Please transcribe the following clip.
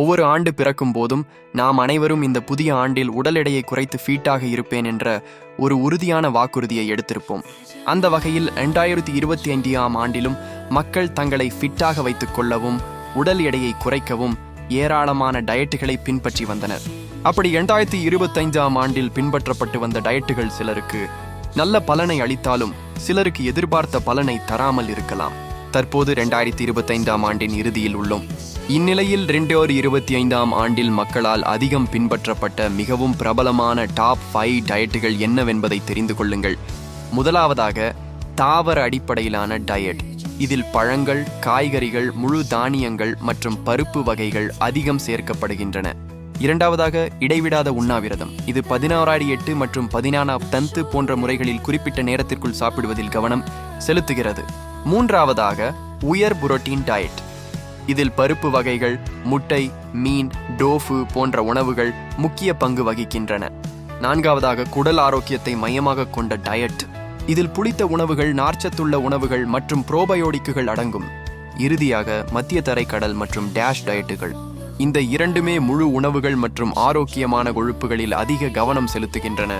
ஒவ்வொரு ஆண்டு பிறக்கும் போதும் நாம் அனைவரும் இந்த புதிய ஆண்டில் உடல் எடையை குறைத்து ஃபீட்டாக இருப்பேன் என்ற ஒரு உறுதியான வாக்குறுதியை எடுத்திருப்போம். அந்த வகையில் ரெண்டாயிரத்தி இருபத்தி ஐந்தாம் ஆண்டிலும் மக்கள் தங்களை ஃபிட்டாக வைத்துக் கொள்ளவும் உடல் எடையை குறைக்கவும் ஏராளமான டயட்டுகளை பின்பற்றி வந்தனர். அப்படி இரண்டாயிரத்தி இருபத்தைந்தாம் ஆண்டில் பின்பற்றப்பட்டு வந்த டயட்டுகள் சிலருக்கு நல்ல பலனை அளித்தாலும் சிலருக்கு எதிர்பார்த்த பலனை தராமல் இருக்கலாம். தற்போது ரெண்டாயிரத்தி இருபத்தைந்தாம் ஆண்டின் இறுதியில் உள்ளோம். இந்நிலையில் ரெண்டோர் இருபத்தி ஐந்தாம் ஆண்டில் மக்களால் அதிகம் பின்பற்றப்பட்ட மிகவும் பிரபலமான டாப் ஃபைவ் டயட்டுகள் என்னவென்பதை தெரிந்து கொள்ளுங்கள். முதலாவதாக தாவர அடிப்படையிலான டயட். இதில் பழங்கள் காய்கறிகள் முழு தானியங்கள் மற்றும் பருப்பு வகைகள் அதிகம் சேர்க்கப்படுகின்றன. இரண்டாவதாக இடைவிடாத உண்ணாவிரதம். இது பதினாறாடி எட்டு மற்றும் பதினாறாம் தந்து போன்ற முறைகளில் குறிப்பிட்ட நேரத்திற்குள் சாப்பிடுவதில் கவனம் செலுத்துகிறது. மூன்றாவதாக உயர் புரோட்டீன் டயட். இதில் பருப்பு வகைகள் முட்டை மீன் டோஃபு போன்ற உணவுகள் முக்கிய பங்கு வகிக்கின்றன. நான்காவதாக குடல் ஆரோக்கியத்தை மையமாக கொண்ட டயட். இதில் புளித்த உணவுகள் நார்ச்சத்துள்ள உணவுகள் மற்றும் புரோபயோடிக்குகள் அடங்கும். இறுதியாக மத்திய தரைக்கடல் மற்றும் டேஷ் டயட்டுகள். இந்த இரண்டுமே முழு உணவுகள் மற்றும் ஆரோக்கியமான கொழுப்புகளில் அதிக கவனம் செலுத்துகின்றன.